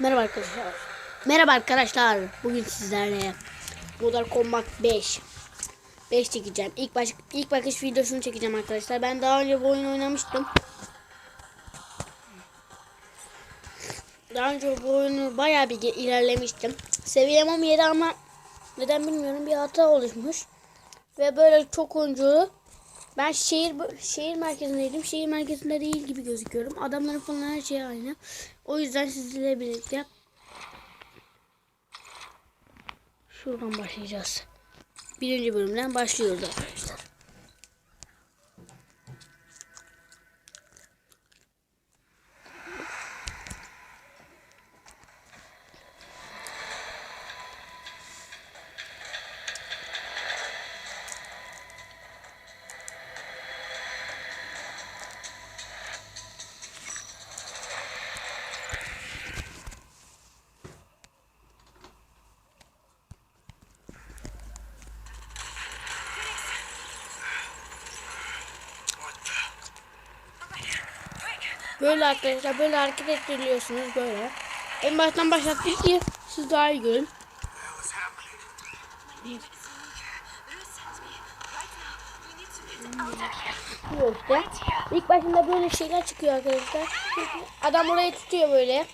Merhaba arkadaşlar. Merhaba arkadaşlar. Bugün sizlerle Modern Combat 5 5 çekeceğim. İlk baş ilk bakış videosunu çekeceğim arkadaşlar. Ben daha önce bu oyunu oynamıştım. Daha önce bu oyunu bayağı bir ilerlemiştim. Seviyem 17 ama neden bilmiyorum bir hata oluşmuş. Ve böyle çok oyunculu. Ben şehir şehir merkezindeydim. Şehir merkezinde değil gibi gözüküyorum. Adamların falan her şey aynı. O yüzden sizinle birlikte şuradan başlayacağız. Birinci bölümden başlıyoruz arkadaşlar. Böyle arkadaşlar böyle hareket ettiriyorsunuz böyle. En baştan başlattık ki siz daha iyi görün. Yok işte. İlk başında böyle şeyler çıkıyor arkadaşlar. Adam orayı tutuyor böyle.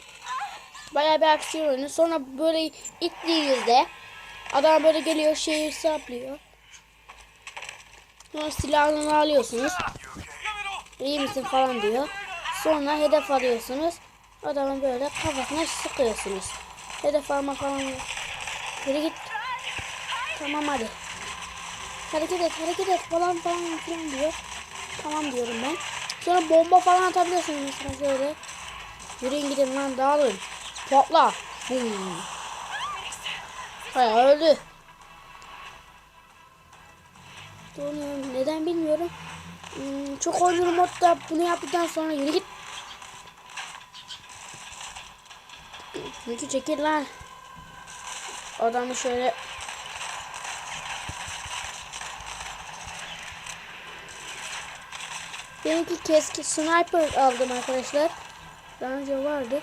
Bayağı bir aksiyon oyunu. Sonra böyle ittiğinizde adam böyle geliyor şehir saplıyor. Sonra silahını alıyorsunuz. İyi misin falan diyor. Sonra hedef alıyorsunuz. Adamın böyle kafasına sıkıyorsunuz. Hedef alma falan yok. Yürü git. Tamam hadi. Hareket et hareket et falan falan filan diyor. Tamam diyorum ben. Sonra bomba falan atabiliyorsunuz mesela şöyle. Yürüyün gidin lan dağılın. Topla. Bum. Hayır öldü. Donuyorum. Neden bilmiyorum. Hmm, çok oyuncu modda bunu yaptıktan sonra yürü git. Mükü çekil lan. Adamı şöyle Benimki keskin sniper aldım arkadaşlar. Daha önce vardı.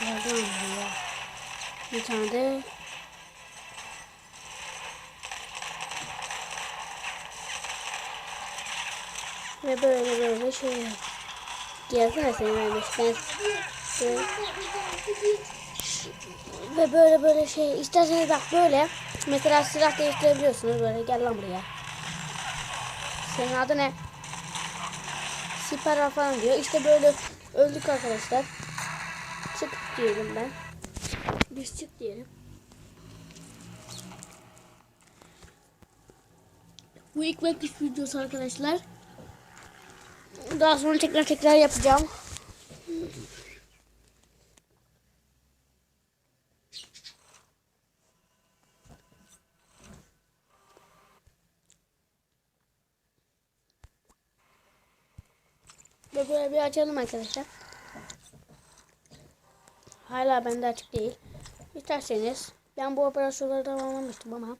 Nereden ya? Bir tane de Ve böyle böyle şey. Gelsene seni vermiş. Ben Şöyle. Ve böyle böyle şey isterseniz bak böyle mesela silah değiştirebiliyorsunuz böyle gel lan buraya. Senin adı ne? Siper falan diyor. İşte böyle öldük arkadaşlar. Çık diyelim ben. Biz çık diyelim. Bu ilk bakış videosu arkadaşlar. Daha sonra tekrar tekrar yapacağım. Bir açalım arkadaşlar. Hala bende açık değil. İsterseniz ben bu operasyonları tamamlamıştım ama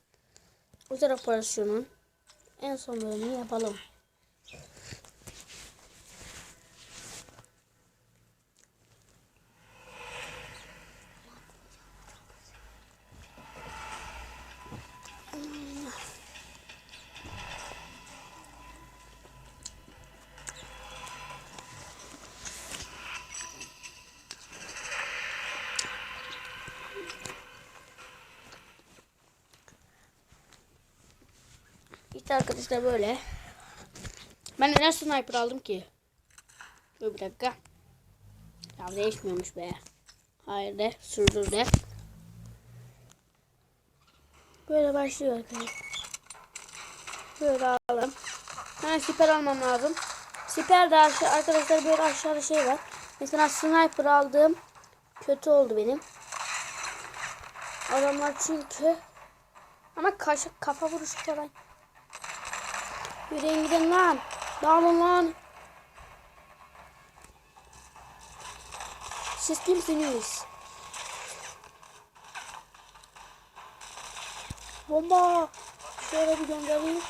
özel operasyonun en son bölümünü yapalım. İşte arkadaşlar böyle. Ben neden sniper aldım ki? Dur bir dakika. Ya değişmiyormuş be. Hayır de sürdür de. Böyle başlıyor arkadaşlar. Böyle alalım. Ben siper almam lazım. Siper de arkadaşlar böyle aşağıda şey var. Mesela sniper aldığım kötü oldu benim. Adamlar çünkü ama kaş, kafa vuruşu falan Yürüyün gidin lan. Dağılın lan. Siz kimsiniz? Bomba. Şöyle bir göndereyim.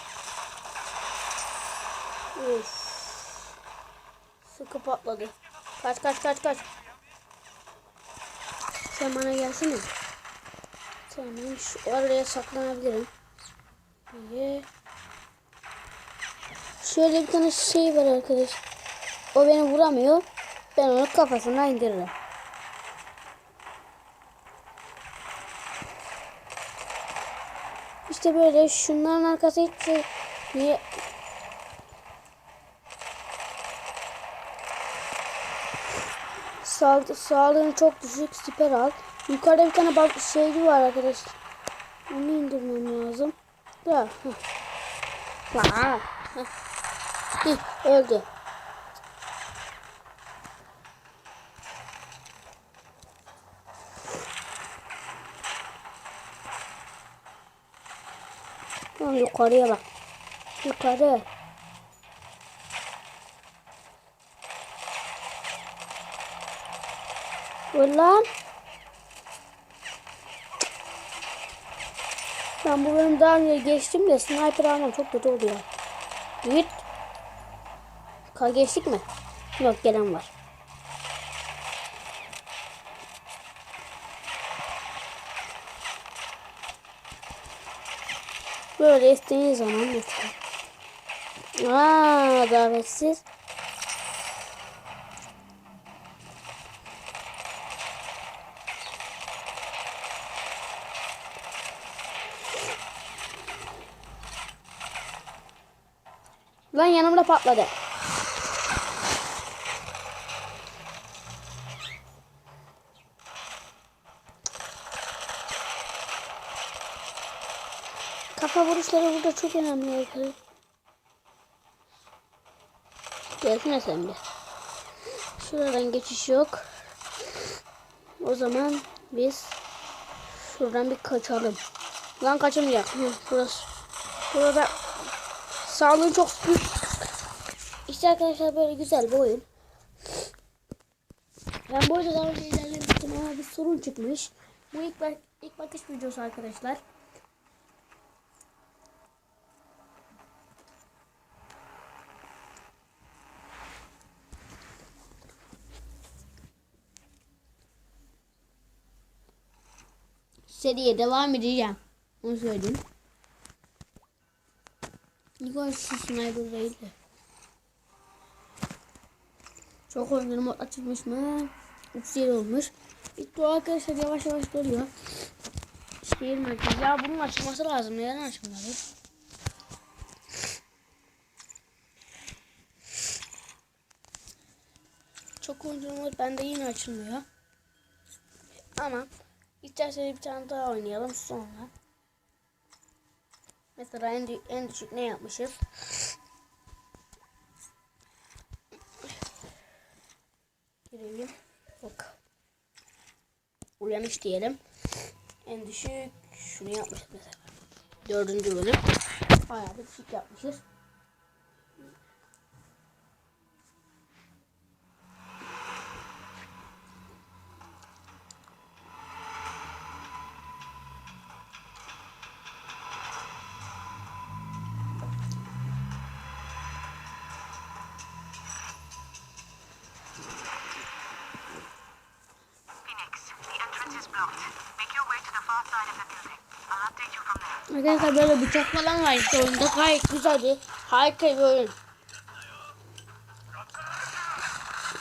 Uf. Sıkı patladı. Kaç kaç kaç kaç. Sen bana gelsene. Tamam şu oraya saklanabilirim. İyi. Şöyle bir tane şey var arkadaş. O beni vuramıyor. Ben onu kafasına indiririm. İşte böyle şunların arkası hiç şey- niye Sağ, sağlığın çok düşük siper al. Yukarıda bir tane bak şeyli var arkadaşlar. Onu indirmem lazım. Da. heh. Heh, öldü. Tamam, yukarıya bak. Yukarı. Ulan. Ben bu bölüm daha önce geçtim de sniper almam çok kötü oluyor. Git. Ka geçtik mi? Yok gelen var. Böyle istediğin zaman mesela. Aa, davetsiz. Lan yanımda patladı. Kafa vuruşları burada çok önemli arkadaşlar. Gelsene sen bir. Şuradan geçiş yok. O zaman biz şuradan bir kaçalım. Lan kaçamayacak. Hı, burası. Burada sağlığı çok. İşte arkadaşlar böyle güzel bir oyun. Ben bu oyunda daha önce ilerlemiştim ama bir sorun çıkmış. Bu ilk, bak ilk bakış videosu arkadaşlar. Seriye devam edeceğim. Onu söyleyeyim. Niko şu sniper değil de. Çok oyunlarım açılmış mı? Uçsiyel olmuş. Bitti arkadaşlar yavaş yavaş doluyor. Şehir merkezi. Ya bunun açılması lazım. Neden açılmadı? Çok oyuncularımız bende yine açılmıyor. Ama İsterseniz bir tane daha oynayalım sonra. Mesela en, en düşük ne yapmışız? Girelim. Bak. Uyanış diyelim. En düşük şunu yapmışız mesela. Dördüncü bölüm. Bayağı bir düşük yapmışız. Arkadaşlar böyle bıçak falan var işte oyunda gayet güzel bir harika bir oyun.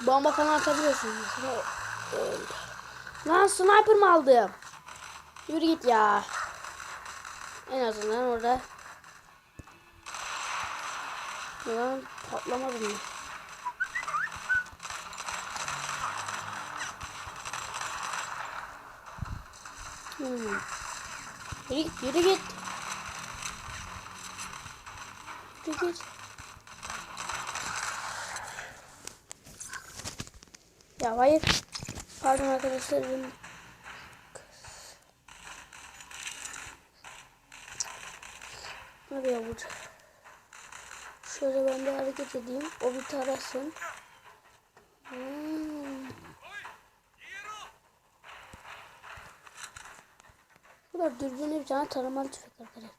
Bomba falan atabiliyorsun. Mesela, e, Lan sniper mı aldım? Yürü git ya. En azından orada. Lan patlamadı mı? Hmm. Yürü git, yürü git. Yürü git. Ya hayır. Pardon arkadaşlar. benim- Nereye vuracak? Şöyle ben bir hareket edeyim. O bir tarasın. Hmm. arkadaşlar dürbünü bir tane taramalı tüfek arkadaşlar.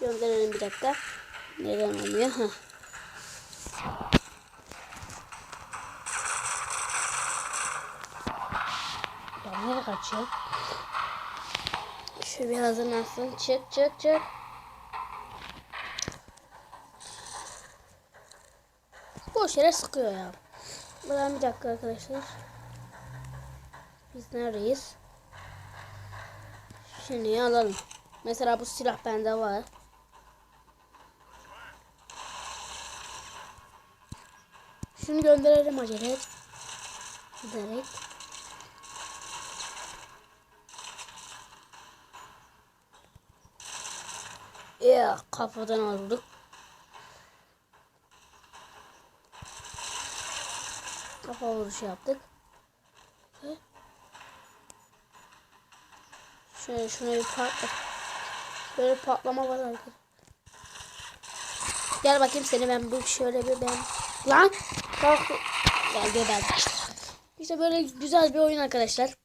Gönderelim bir dakika. Neden oluyor? Heh. Ya nereye kaçıyor? Şu bir hazırlansın. Çık çık çık. Boş yere sıkıyor ya. Buradan bir dakika arkadaşlar. Biz neredeyiz? Şimdi alalım. Mesela bu silah bende var. Şunu gönderelim acele et. Giderek. Ya kafadan aldık. Kafa vuruşu yaptık. Ve Şöyle şuna bir patla. Şöyle bir patlama var arkadaşlar. Gel bakayım seni ben bu şöyle bir ben. Lan! Kalk. Gel geber. İşte böyle güzel bir oyun arkadaşlar.